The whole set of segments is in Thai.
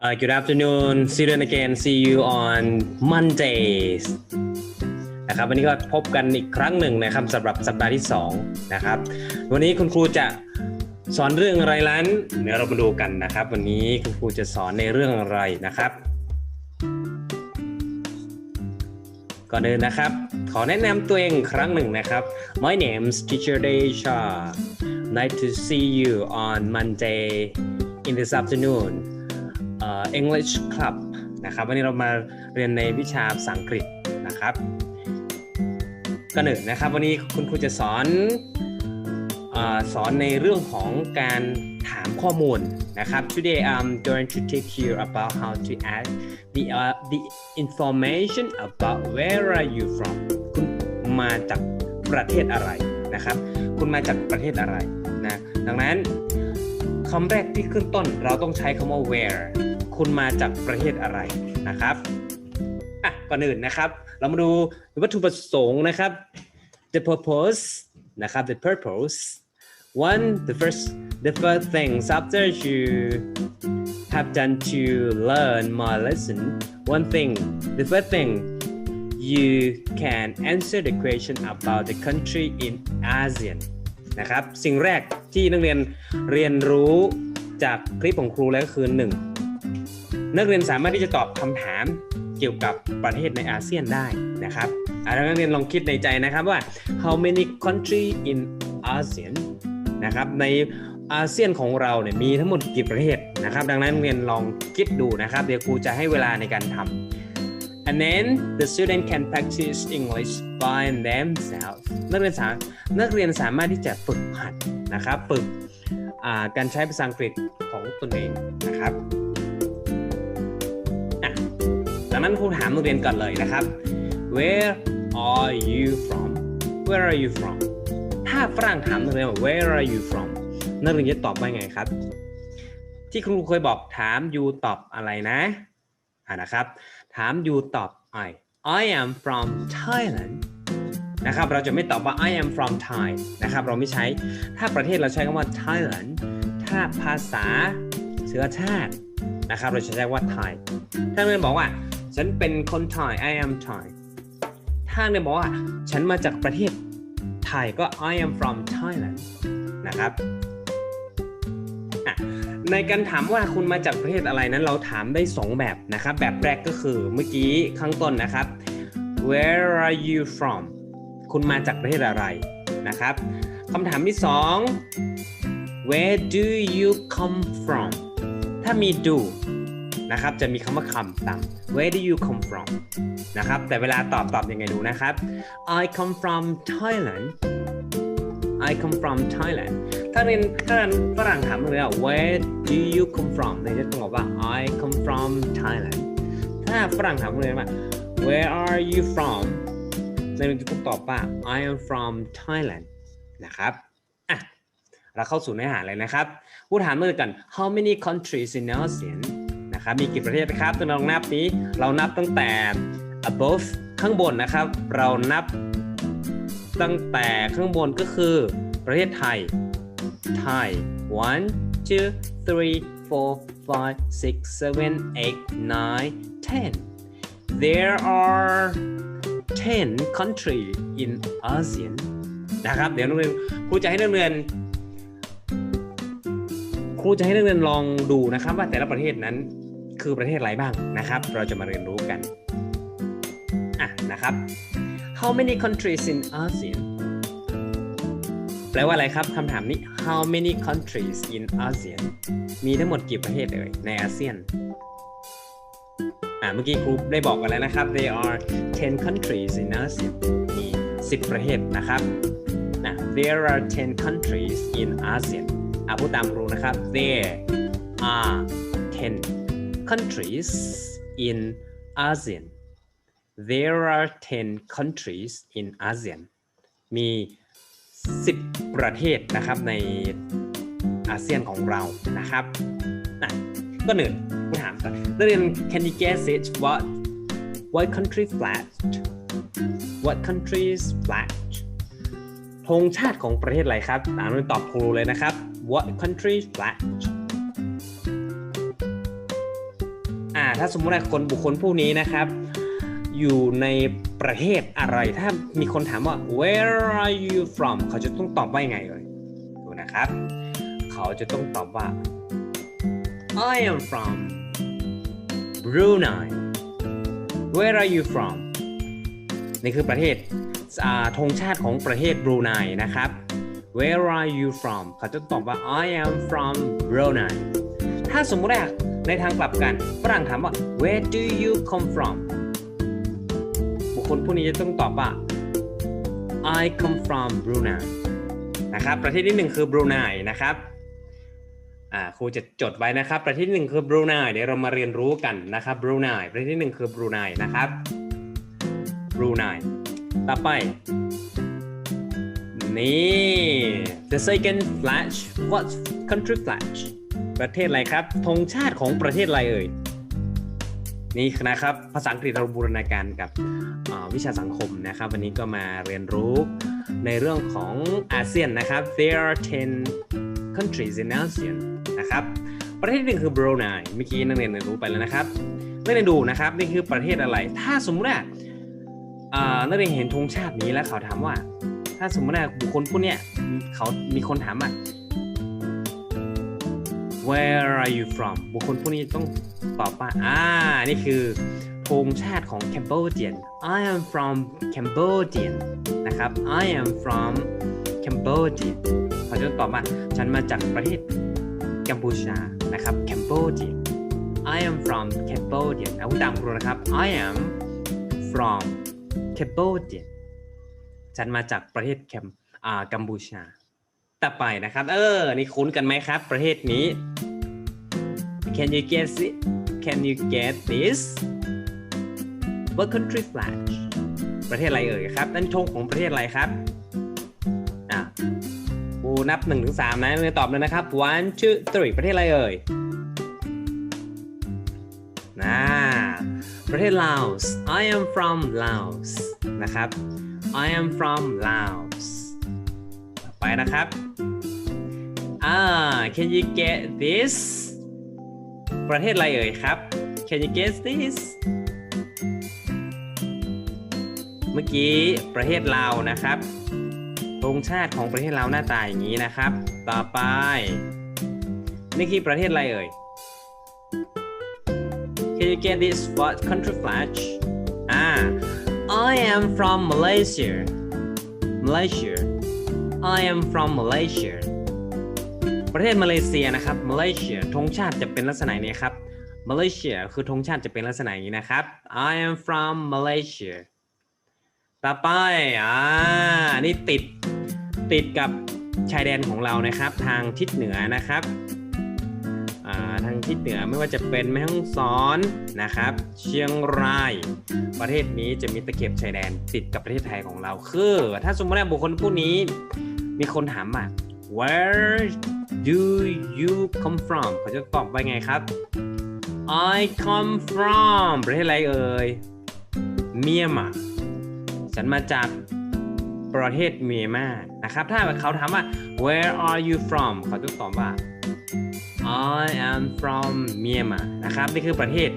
Uh, good afternoon. See you again. See you on Mondays. นะครับวันนี้ก็พบกันอีกครั้งหนึ่งนะครับสำหรับสัปดาห์ที่2นะครับ วันนี้คุณครูจะสอนเรื่องอะไรนั้นเดี๋ยวเรามาดูกันนะครับ วันนี้คุณครูจะสอนในเรื่องอะไรนะครับ ก่อนอื่นนะครับ ขอแนะนำตัวเองครั้งหนึ่งนะครับ My name's Teacher Desha Nice to see you on Monday in this afternoon English Club นะครับวันนี้เรามาเรียนในวิชาภาษาอังกฤษนะครับก็หนึ่งนะครับวันนี้คุณครูจะสอนอสอนในเรื่องของการถามข้อมูลนะครับ Today I'm going to teach you about how to add the uh, the information about where are you from คุณมาจากประเทศอะไรนะครับ คุณมาจากประเทศอะไรนะดังนั้นคำแรกที่ขึ้นต้นเราต้องใช้คำว่า where คุณมาจากประเทศอะไรนะครับอะก่อนอื่นนะครับ เรามาดูวัตถุประสงค์นะครับ the purpose นะครับ the purpose one the first the first things after you have done to learn my lesson one thing the first thing you can answer the question about the country in ASEAN นะครับ สิ่งแรกที่นักเรียนเรียนรู้จากคลิปของครูแล้วก็คือ 1. นักเรียนสามารถที่จะตอบคำถามเกี่ยวกับประเทศในอาเซียนได้นะครับอะนักเรียนลองคิดในใจนะครับว่า how many country in ASEAN นะครับในอาเซียนของเราเนี่ยมีทั้งหมดกี่ประเทศนะครับ ดังนั้นนักเรียนลองคิดดูนะครับ เดี๋ยวครูจะให้เวลาในการทำ and then the student can practice English by themselves นักเรียนสานักเรียนสามารถที่จะฝึกหัดนะครับ ฝึกการใช้ภาษาอังกฤษของตนเองนะครับ ดังนั้นครูถามนักเรียนก่อนเลยนะครับ where are you from where are you from ถ้าฝรั่งถามนักเรียนว่า where are you from นักเรียนจะตอบว่าไงครับ ที่ครูเคยบอกถาม you ตอบอะไรนะอ่านะครับ ถาม you ตอบ I I am from Thailand นะครับ เราจะไม่ตอบว่า I am from Thai นะครับ เราไม่ใช้ ถ้าประเทศเราใช้คำว่า Thailand ถ้าภาษาเชื้อชาตินะครับ เราจะใช้ว่า Thai ถ้าเรียนบอกว่า ฉันเป็นคนไทย I am Thai ถ้าเรียนบอกว่า ฉันมาจากประเทศไทยก็ I am from Thailand นะครับในการถามว่าคุณมาจากประเทศอะไรนั้นเราถามได้ 2 แบบนะครับ แบบแรกก็คือเมื่อกี้ข้างต้นนะครับ where are you from คุณมาจากประเทศอะไรนะครับคำถามที่ 2 where do you come from ถ้ามี do นะครับจะมีคำว่า come ตาม where do you come from นะครับแต่เวลาตอบตอบยังไงดูนะครับ I come from Thailand I come from Thailand ถ้าเรียนถ้าฝรั่งถามเลยว่า where do you come from เนี่ยจะต้องบอกว่า I come from Thailand ถ้าฝรั่งถามเลยว่า where are you from ในเรียนจะต้องตอบว่า I am from Thailand นะครับอะเราเข้าสู่เนื้อหาเลยนะครับพูดถามเมื่อกัน how many countries in ASEAN นะครับมีกี่ประเทศนะครับตัวลองนับนี้เรานับตั้งแต่ above ข้างบนนะครับ เรานับตั้งแต่ข้างบนก็คือประเทศไทย ไทย one two three four five six seven eight nine ten there are ten country in ASEAN นะครับเดี๋ยวนักเรียนครูจะให้นักเรียนครูจะให้นักเรียนลองดูนะครับว่าแต่ละประเทศนั้น คือประเทศอะไรบ้างนะครับ เราจะมาเรียนรู้กันอะนะครับ How many countries in ASEAN แปลว่าอะไรครับคำถามนี้ How many countries in ASEAN มีทั้งหมดกี่ประเทศเอ่ยในอาเซียนอ่าเมื่อกี้ครูได้บอกกันแล้วนะครับ There are 10 countries in ASEAN มี 10 ประเทศนะครับนะ There are 10 countries in ASEAN อ่าพูดตามครูนะครับ There are 10 countries in ASEAN There are 10 countries in ASEAN มี 10 ประเทศนะครับในอาเซียนของเรานะครับอะก็หนึ่งมาถามก่อนนักเรียน can you guess it what what country flag what countries flag ธงชาติของประเทศอะไรครับอ่านตอบครูเลยนะครับ what country flag ถ้าสมมติว่าคนบุคคลผู้นี้นะครับ อยู่ในประเทศอะไร ถ้ามีคนถามว่า where are you from เขาจะต้องตอบว่ายังไงเลยดูนะครับ เขาจะต้องตอบว่า I am from Brunei Where are you from นี่คือประเทศอาธงชาติของประเทศบรูไนนะครับ Where are you from เขาจะตอบว่า I am from Brunei ถ้าสมมติว่า ในทางกลับกันฝรั่งถามว่า Where do you come from บุคคลผู้นี้จะต้องตอบว่า I come from Brunei นะครับ ประเทศที่หนึ่งคือบรูไนนะครับอ่าครูจะจดไว้นะครับ ประเทศที่หนึ่งคือบรูไนเดี๋ยวเรามาเรียนรู้กันนะครับบรูไนประเทศที่หนึ่งคือบรูไนนะครับบรูไนต่อไปนี่ the second flash what country flash ประเทศอะไรครับธงชาติของประเทศอะไรเอ่ยนี่นะครับภาษาอังกฤษเราบูรณาการกับวิชาสังคมนะครับ วันนี้ก็มาเรียนรู้ในเรื่องของอาเซียนนะครับ there are 10 countries in ASEAN นะครับประเทศหนึ่งคือบรูไนเมื่อกี้นักเรียนเรียนรู้ไปแล้วนะครับนักเรียนดูนะครับนี่คือประเทศอะไร ถ้าสมมติว่าอ่านักเรียนเห็นธงชาตินี้แล้วเขาถามว่า ถ้าสมมติว่าบุคคลผู้นี้เขามีคนถามอะ Where are you from บุคคลผู้นี้ต้องตอบว่าอ่า นี่คือธงชาติของ Cambodian I am from Cambodian นะครับ I am from Cambodia เขาจะตอบว่าฉันมาจากประเทศกัมพูชานะครับ Cambodia I am from Cambodia เอาตามครูนะครับ I am from Cambodia ฉันมาจากประเทศแคมอ่ากัมพูชา ต่อไปนะครับ เออ นี่คุ้นกันไหมครับ ประเทศนี้ Can you guess it Can you get this What country flag ประเทศอะไรเอ่ยครับนั่นธงของประเทศอะไรครับอะกูนับ1นถึงสนะเลยตอบเลยนะครับ one two three ประเทศอะไรเอ่ยนะประเทศลาว I am from Laos นะครับ I am from Laos ไปนะครับอ่า can you get this ประเทศอะไรเอ่ยครับ can you guess this เมื่อกี้ประเทศลาวนะครับธงชาติของประเทศลาวหน้าตาอย่างนี้นะครับ ต่อไปนี่คือประเทศอะไรเอ่ย Can you get this what country flag อ่า I am from Malaysia Malaysia I am from Malaysia ประเทศมาเลเซียนะครับ Malaysia ธงชาติจะเป็นลักษณะนี้ครับ Malaysia คือธงชาติจะเป็นลักษณะนี้นะครับ I am from Malaysia ต่อไปอ่านี่ติดติดกับชายแดนของเรานะครับ ทางทิศเหนือนะครับ ทางทิศเหนือไม่ว่าจะเป็นแม่ฮ่องสอนนะครับ เชียงราย ประเทศนี้จะมีตะเข็บชายแดนติดกับประเทศไทยของเรา คือถ้าสมมติว่าบุคคลผู้นี้ มีคนถามว่า where do you come from เขาจะตอบว่าไงครับ I come from ประเทศอะไรเอ่ย เมียนมาฉันมาจากประเทศเมียนมานะครับ ถ้าเขาถามว่า where are you from เขาจะตอบว่า I am from Myanmar นะครับนี่คือประเทศ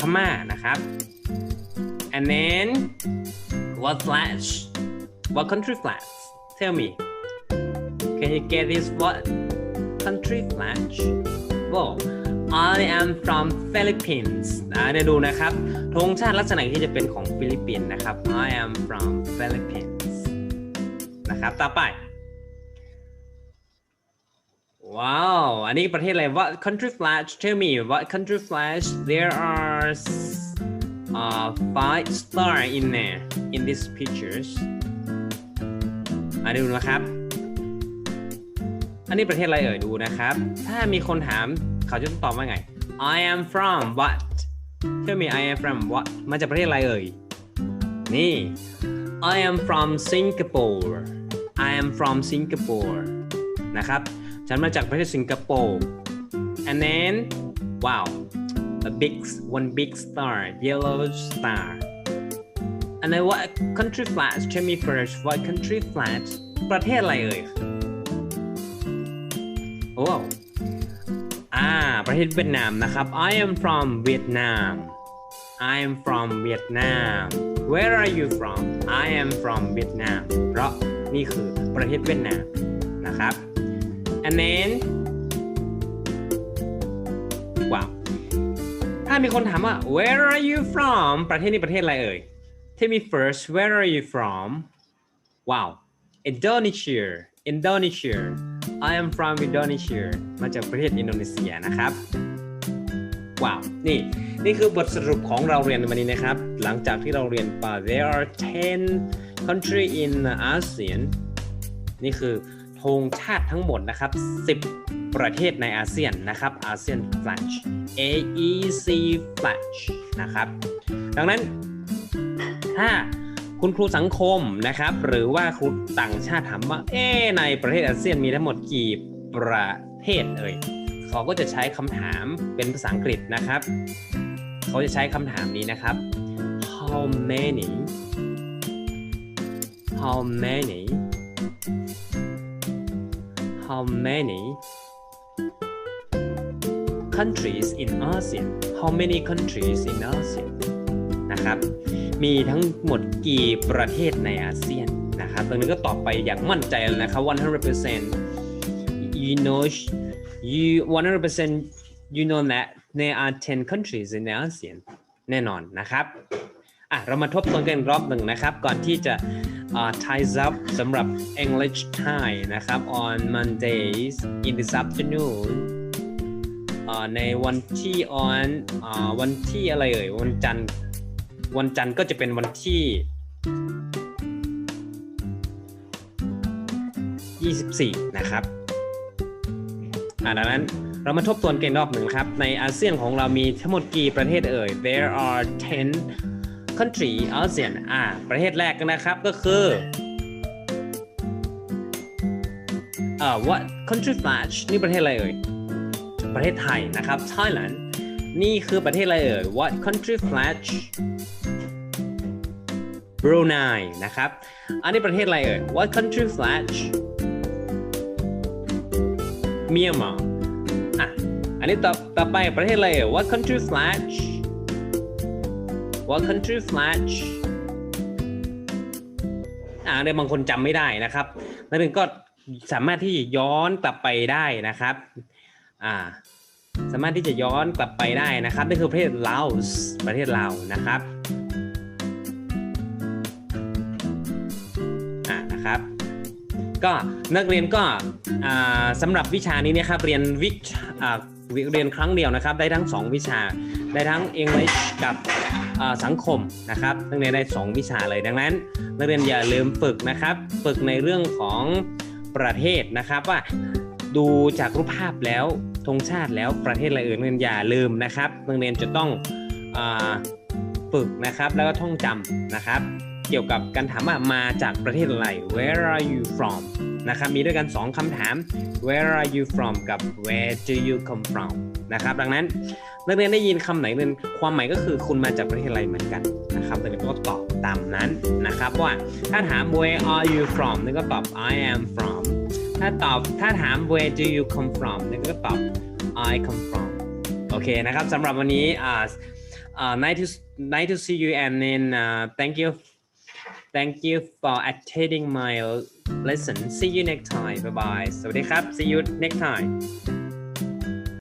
พม่านะครับ and then what flash what country flash tell me can you get this what country flash well I am from Philippines อ่าเดี๋ยวดูนะครับธงชาติลักษณะที่จะเป็นของฟิลิปปินส์นะครับ I am from Philippines นะครับต่อไป ว้าว อันนี้ประเทศอะไร What country flag tell me what country flag there are uh, five star in there in these pictures อันนี้ดูนะครับ อันนี้ประเทศอะไรเอ่ยดูนะครับ ถ้ามีคนถามเขาจะต้องตอบว่าไง I am from what tell me I am from what มาจากประเทศอะไรเอ่ย นี่ I am from Singapore I am from Singapore นะครับ ฉันมาจากประเทศสิงคโปร์ and then wow a big one big star yellow star and then what country flag tell me first what country flag ประเทศอะไรเอ่ยโอ้ I อ่า ประเทศเวียดนามนะครับ I am from Vietnam I am from Vietnam Where are you from I am from Vietnam เพราะนี่คือประเทศเวียดนามนะครับ and then ว้าว ถ้ามีคนถามว่า where are you from ประเทศนี้ประเทศอะไรเอ่ย Tell me first where are you from ว้าว Indonesia Indonesia I am from Indonesia มาจากประเทศอินโดนีเซียนะครับว้าวนี่นี่คือบทสรุปของเราเรียนในวันนี้นะครับ หลังจากที่เราเรียนไป there are 10 country in ASEAN นี่คือ ธงชาติทั้งหมดนะครับ 10 ประเทศในอาเซียนนะครับอาเซียน flash A E C flash นะครับ ดังนั้นถ้าคุณครูสังคมนะครับ หรือว่าครูต่างชาติถามว่าเอ๊ในประเทศอาเซียนมีทั้งหมดกี่ประเทศเอ่ยเขาก็จะใช้คำถามเป็นภาษาอังกฤษนะครับ เขาจะใช้คำถามนี้นะครับ how many how many how many countries in ASEAN how many countries in ASEAN นะครับ มีทั้งหมดกี่ประเทศในอาเซียนนะครับ ตรงนี้ก็ตอบไปอย่างมั่นใจเลยนะครับ 100% you know you 100% you know that there are 10 countries in ASEAN แน่นอนนะครับ อะ เรามาทบทวนกันรอบหนึ่งนะครับ ก่อนที่จะ uh, ties up สำหรับ English Thai นะครับ on Mondays in this afternoon ในวันที่ on วันที่อะไรเอ่ย วันจันทร์ วันจันทร์ก็จะเป็นวันที่ 24 นะครับดังนั้นเรามาทบทวนกันรอบหนึ่งครับ ในอาเซียนของเรามีทั้งหมดกี่ประเทศเอ่ย there are 10 country ASEAN อ่า ประเทศแรกนะครับก็คือเอ่อ what country flash นี่ประเทศอะไรเอ่ย ประเทศไทยนะครับ Thailand นี่คือประเทศอะไรเอ่ย what country flash Brunei นะครับ อันนี้ประเทศอะไรเอ่ย what country flash Myanmar อะ อันนี้ต่อต่อไปประเทศอะไรเอ่ย what country flash what country flash อ่าเดี๋ยบางคนจำไม่ได้นะครับ นักเรียนก็สามารถที่จะย้อนกลับไปได้นะครับ อ่า สามารถที่จะย้อนกลับไปได้นะครับนั่นคือประเทศลาวประเทศลาวนะครับอ่านะครับก็นักเรียนก็อ่าสำหรับวิชานี้เนะครับเรียนวิชอ่าเรียนครั้งเดียวนะครับ ได้ทั้ง 2 วิชา ได้ทั้ง English กับ สังคมนะครับนักเรียนได้ 2 วิชาเลยดังนั้น นักเรียนอย่าลืมฝึกนะครับ ฝึกในเรื่องของประเทศนะครับว่าดูจากรูปภาพแล้วธงชาติแล้วประเทศอะไรอื่นนักเรียนอย่าลืมนะครับนักเรียนจะต้องฝึกนะครับแล้วก็ท่องจำนะครับเกี่ยวกับการถามว่ามาจากประเทศอะไร where are you from นะครับมีด้วยกัน 2คำถาม where are you from กับ where do you come from นะครับดังนั้นนักเรียนได้ยินคำไหนเรียนความหมายก็คือคุณมาจากประเทศอะไรเหมือนกันนะครับนักเรียนก็ตอบตามนั้นนะครับว่าถ้าถาม where are you from นั่ก็ตอบ I am from ถ้าตอบถ้าถาม where do you come from นั่ก็ตอบ I come from โอเคนะครับสำหรับวันนี้อ่าอ่า nice to nice to see you and then uh, thank you thank you for attending my lesson see you next time bye bye สวัสดีครับ see you next time